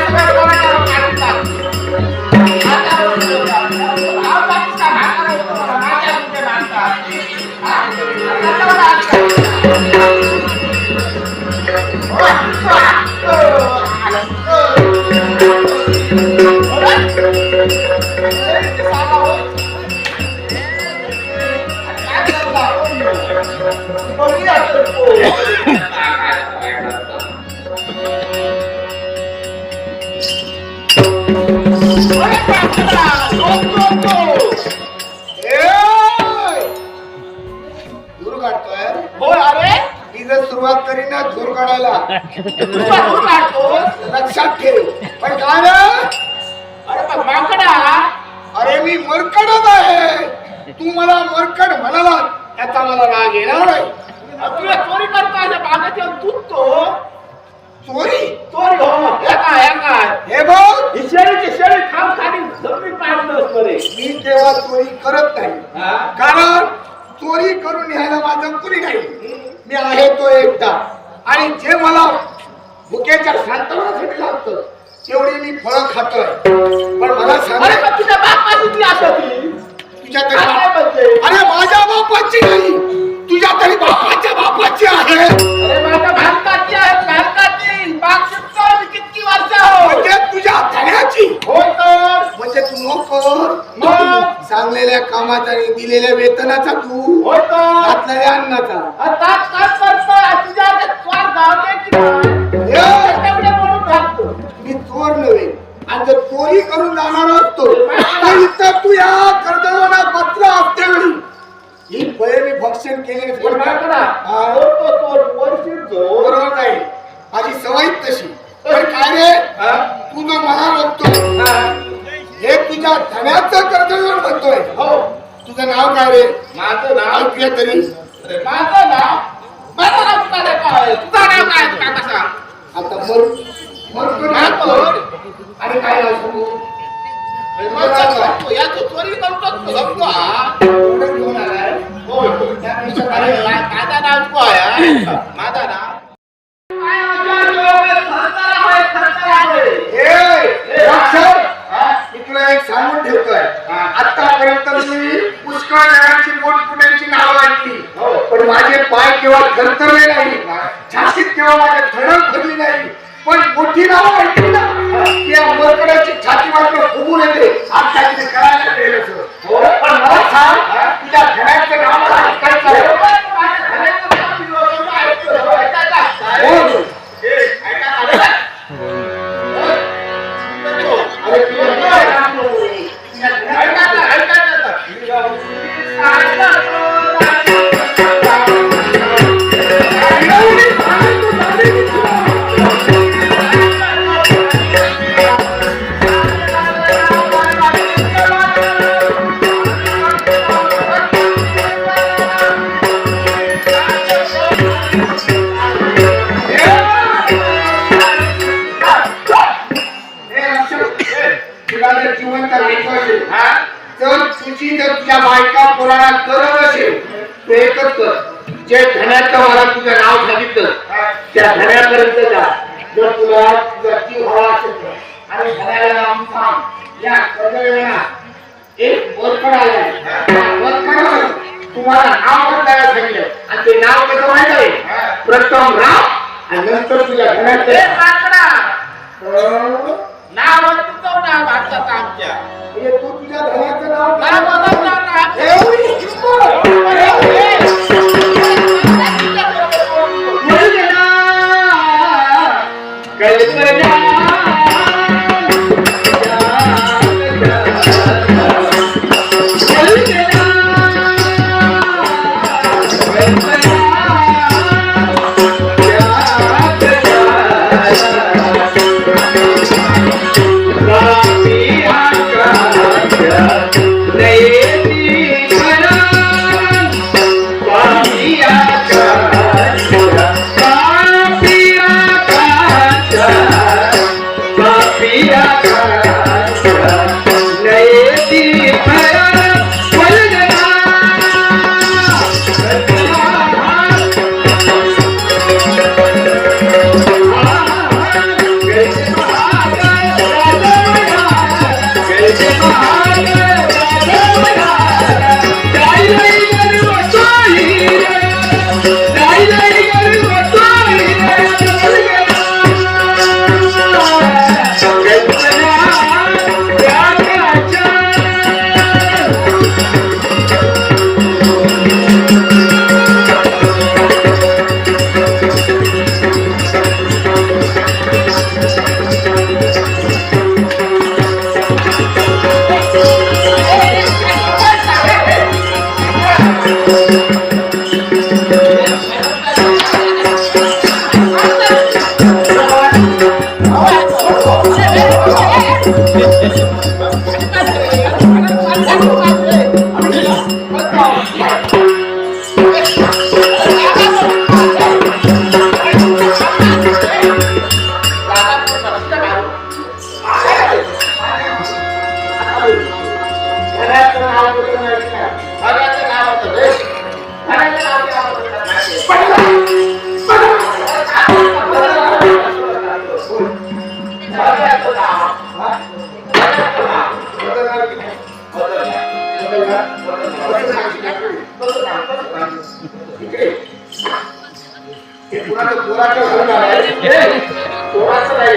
ए! धूर सुरुवात करीन ना धूर काढायला तू लक्षात ठेव पण काय अरे माकडा अरे मी मरकडच आहे. तू मला मरकड म्हणाला याचा मला राग येणार नाही. तुला चोरी करतो अशा बागेत येऊन तुटतो चोरी? चोरी हो. हे काय हे काय हे बघ. ही शेळी खाम खाली जमीन पाडतोस बरे मी तेव्हा चोरी करत नाही. हा? कारण चोरी करून यायला माझं कुणी नाही. मी आहे तो एकटा. आणि जे मला भुकेच्या सांत्वनासाठी लागतं तेवढी मी फळं खातोय पण मला अरे सांग पण तुझ्या बापाची असं ती तुझ्या काय तरी म्हणजे अरे माझ्या बापाची नाही. तुझ्या तरी बापाच्या बापाची आहे. अरे माझ्या भारताची आहे. भारताची बाग शिकतो किती वर्ष हो? म्हणजे तुझ्या धन्याची. हो तर? म्हणजे तू नोकर मग? सांगलेल्या कामाचा आणि दिलेल्या वेतनाचा तू. तर? घातलेल्या अन्नाचा. आता काय करतो तुझ्या हातात स्वार गावते की नाही? हे! तेवढे म्हणून घालतो. मी चोर नव्हे. आणि जर चोरी करून जाणार असतो तर इथं तू या कर्दळवनात बसला असतेवेळी ही फळे मी भक्षण केले हा. तो तो तो वर्षी जो बरोबर नाही. माझी सवयच तशी. पण काय रे? हा? तू जो मला रोखतो हा. हे तुझ्या धन्याचं कर्तव्य म्हणतोय हो. तुझं नाव काय रे? माझं नाव? ऐकूया तरी. माझं नाव? माझं नाव तुझं काय? तुझं नाव काय? तुझा कसा? आता मर मर माकोड. आणि काय नाव सांगू माझं नाव या तू चोरी करतो तू समजतो हा? एवढं घेऊन आलाय. हो. त्यापेक्षा अरे काय मा- माझं नाव काय आहे? माझं नाव काय असं जो खरखर आहे, खरखर आहे. ए, अक्षर, हा? मी तुला एक सांगून ठेवतोय हा. आतापर्यंत मी पुष्कळ जणांची मोठमोठ्यांची नावं ऐकली हो. पण माझे पाय केव्हा थरथरले नाही. छातीत केव्हा माझ्या धडक भरली नाही. पण मोठी नावं ऐकली ना. की या मरकडाची छाती मात्र फुगून येते. आता तिथे करायला गेलं हो. पण मला सांग तुझ्या घराचं नाव ऐकायचं. हो, ए, धन्याचं माकडा. अं, नाव तुझं नाव भारतात आमच्या. म्हणजे तू तुझ्या धन्याचं नाव नाव बदलणार नाही आमच्या. एवढी हिंमत! Yeah. Thank. कोणाचं कोणाचं कोणाचं नाही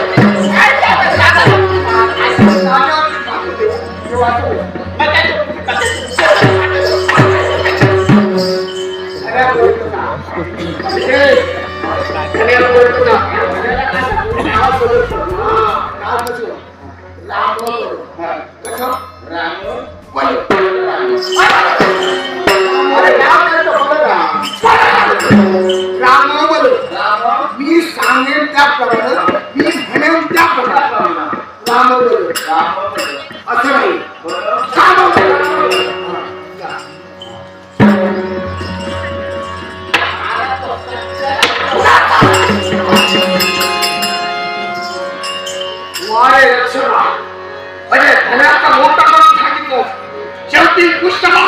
হ্যাঁ মুস্তাফা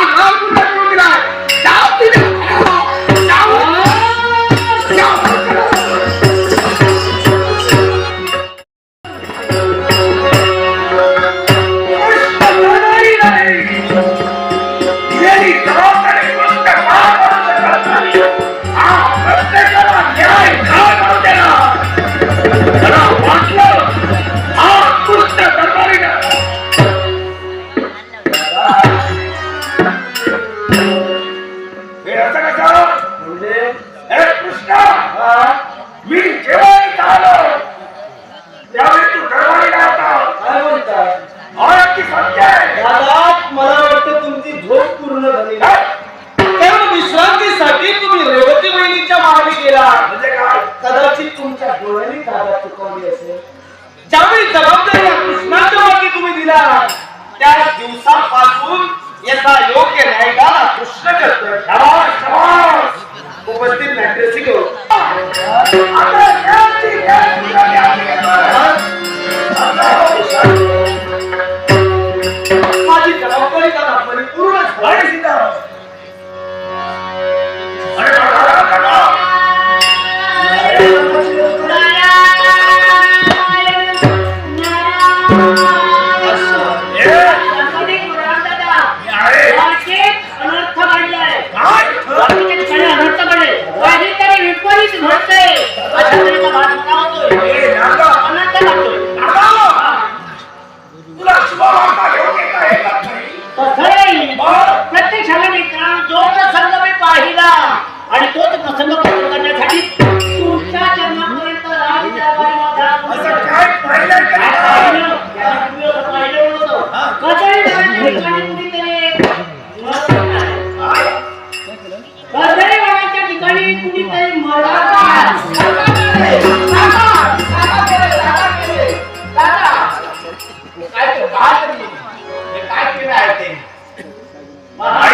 Bye.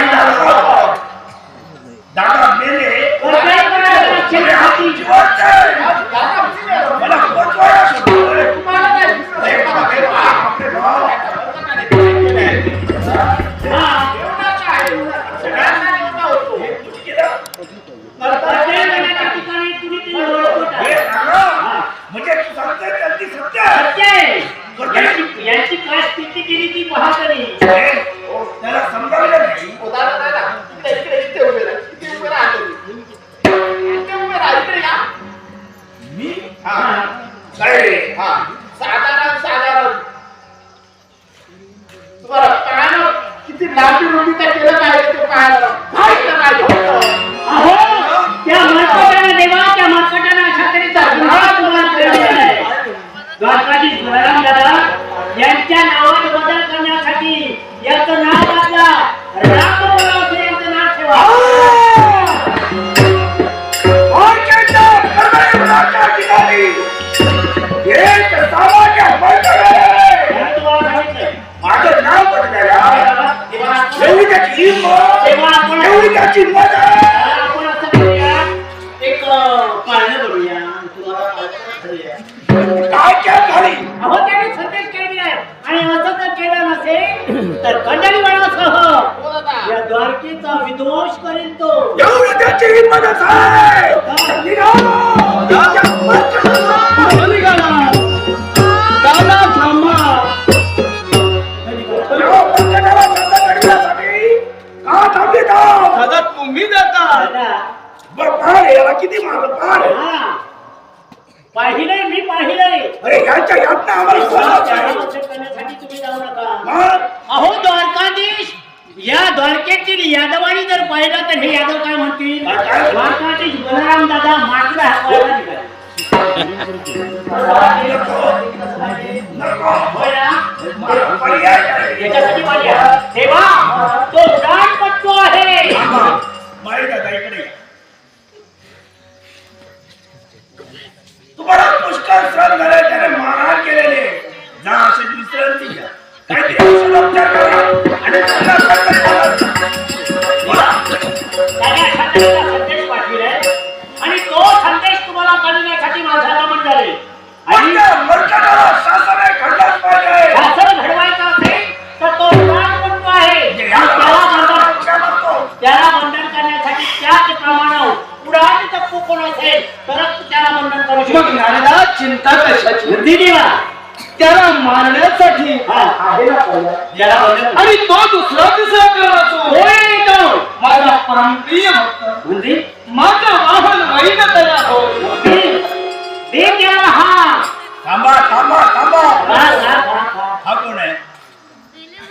हा, हा, हा, हा. हा कोण आहे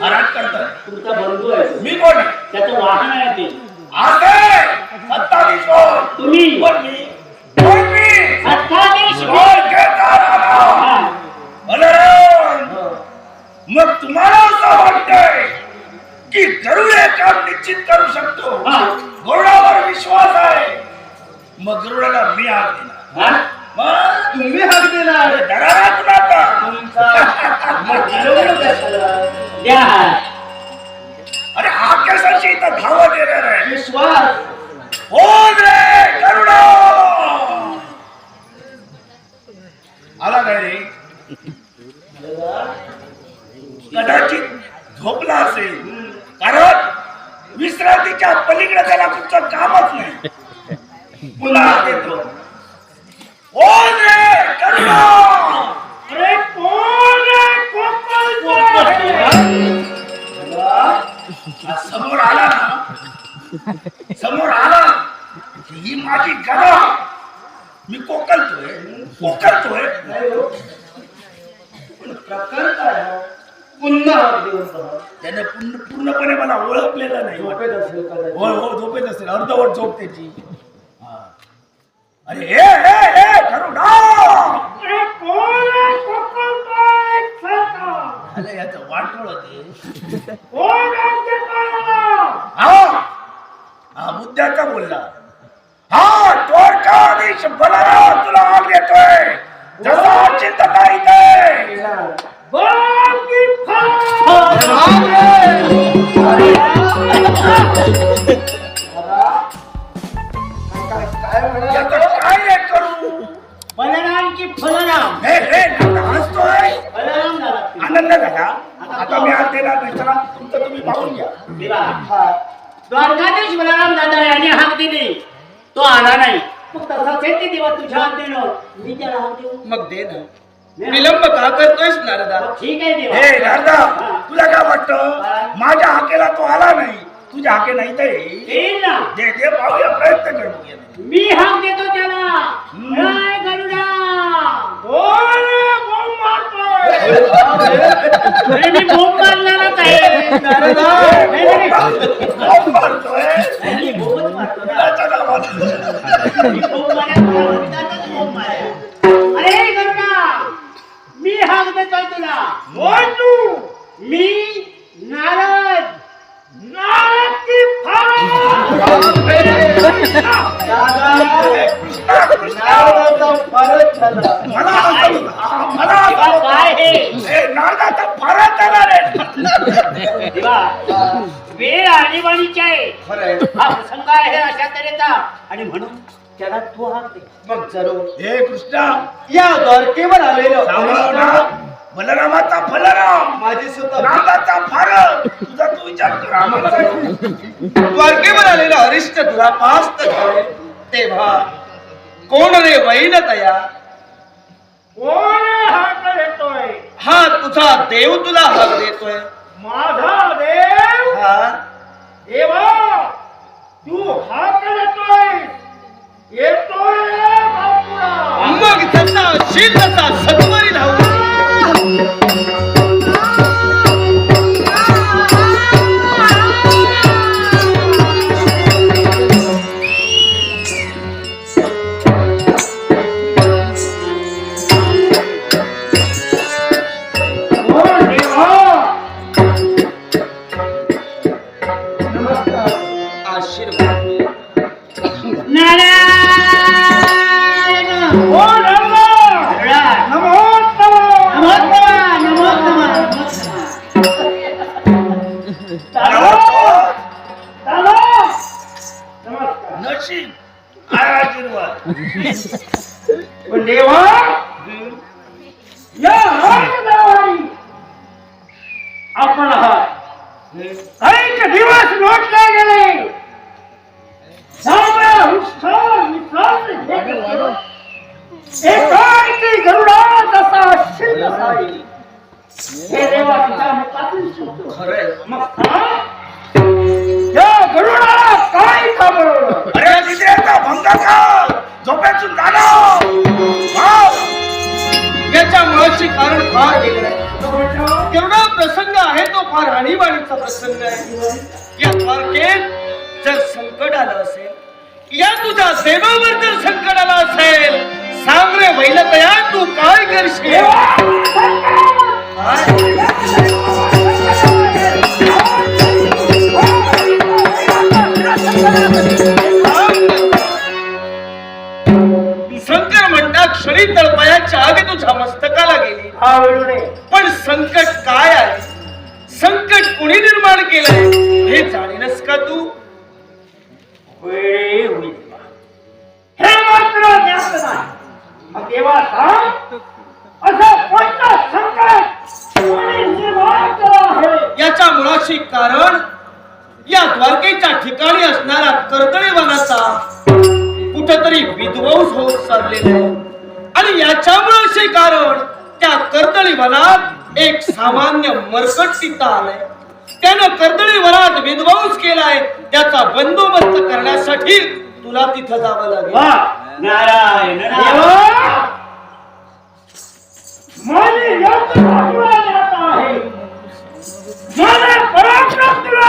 मारहाण करतोय तुमचा बंधू आहे. तो. मी कोण आहे? त्याचं वाहन आहे ते. असे! सत्तावीस कोण? तुम्ही. कोण मी? कोण मी? सत्ताधीश कोण? घेता रामा? हा. बलराम मग तुम्हाला असं वाटतंय की गरुड हे काम निश्चित करू शकतो. हा. गरुडावर विश्वास आहे. मग गरुडाला मी हात दिला हा? मग तुम्ही हाक दिला. अरे दरारा कुणाचा मग दिलं कशाला? द्या हा. अरे हा केसाची इथं धावत येणार आहे विश्वास. हो रे गरुडा आला काय रे? कदाचित झोपला असेल. कारण विश्रांतीच्या पलीकडे त्याला कुठचं कामच नाही. पुन्हा हात रे अरे कोण रे? हा? समोर आला ना. समोर आला. ही माझी गदा. मी कोकलतोय. कोकलतोय. पण प्रकार काय? पुन्हा. त्याने पूर्ण पूर्णपणे मला ओळखलेलं नाही. झोपेत असेल कदाचित. हो झोपेत असेल. अर्धवट झोप त्याची. हा. अरे हे हे हे गरुडा अरे याचं वाटोळ ते कोण राज्य करायला? हा? हा मुद्द्याचा बोलला? हा द्वारकाधीश बलराम तुला आग येतोय जसा चिंता बळराम बलराम की फलराम। हे हे हसतोय? बलराम झाला. आनंद झाला? आता मी आज देणार नाही चला तुमचं तुम्ही पाहून घ्या. देवा द्वारकाधीश बलराम दादा यांनी हाक दिली. तो आला नाही. मग तसाच देवा तुझ्या हात देणं. मी त्याला हाक देऊ. मग दे ना. विलंब का करतोयस नारदा? ठीक आहे देवा. हे नारदा तुला काय वाटतं? माझ्या हाकेला तो आला नाही. तुझ्या हाके नाही तर येईल. ना. दे दे पाहूया प्रयत्न कर. मी हाक देतो त्याला. नाही, मी बोंब मारणारच आहे नाही, नाही, मारतो म्हणून त्याला तू हाक दे मग जरूर हे कृष्णा या द्वारकेवर आलेलो. बलरामाचा बलराम माझी सुद्धा फार तुझा तू विचार कर द्वारकेवर आलेलो अरिष्ट तुला पास्त झाले. तेव्हा कोण रे वैन तया? कोण हाक येतोय हा तुझा देव तुला हाक देतोय. माझा देव? हा. देवा तू हाक रे बापुरा. मग तसा शील तसा सत्वरी धावू गरुडाला काय अरे भंग झोपेतून याच्या मुळाशी कारण फार आहे तेवढा प्रसंग आहे तो फार आणीबाणीचा प्रसंग आहे. या द्वारकेत जर संकट आलं असेल या तुझ्या सेवावर जर संकट आलं असेल सांग रे वैलतया तू काय करशील? शंकर म्हणतात क्षणी तळपायाच्या आग तुझ्या मस्तकाला गेली. हा पण संकट काय आहे? संकट कोणी निर्माण केलंय? हे जाणीनस का तू? सांग असं कोणतं संकट कोणी निर्माण केलं आहे? याच्या मुळाशी कारण या द्वारकेच्या ठिकाणी असणारा कर्दळी वनाचा कुठेतरी विध्वंस होत चाललेला आहे. आणि याच्या मुळाशी कारण त्या कर्दळी वनात एक सामान्य मरकट तिथं आलंय. त्यानं कर्दळी वनात विध्वंस केलाय त्याचा बंदोबस्त करण्यासाठी तुला तिथं जावं लागेल. नारायण नारायण देवा माझी यंत्रणा तुला जात आहे. माझे पराक्रम तुला